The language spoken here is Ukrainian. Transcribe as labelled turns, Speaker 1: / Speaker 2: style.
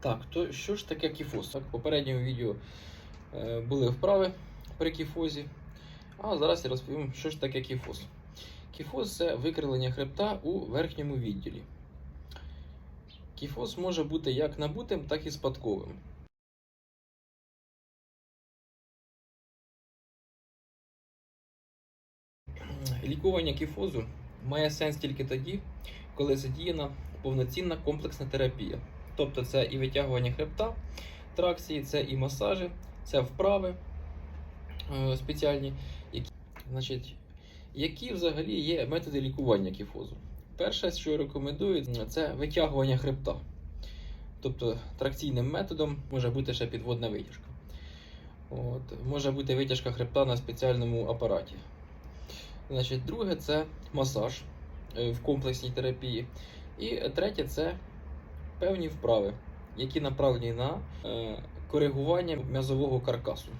Speaker 1: Так, то що ж таке кіфоз? Так, в попередньому відео е, були вправи при кіфозі, а зараз я розповім, що ж таке кіфоз. Кіфоз це викривлення хребта у верхньому відділі. Кіфоз може бути як набутим, так і спадковим. Лікування кіфозу має сенс тільки тоді, коли задіяна повноцінна комплексна терапія. Тобто це і витягування хребта, тракції, це і масажі, це вправи е, спеціальні, які, значить, які взагалі є методи лікування кіфозу. Перше, що рекомендують, це витягування хребта. Тобто тракційним методом може бути ще підводна витяжка. От, може бути витяжка хребта на спеціальному апараті. Значить, друге це масаж е, в комплексній терапії. І третє це певні вправи, які направлені на е, коригування м'язового каркасу.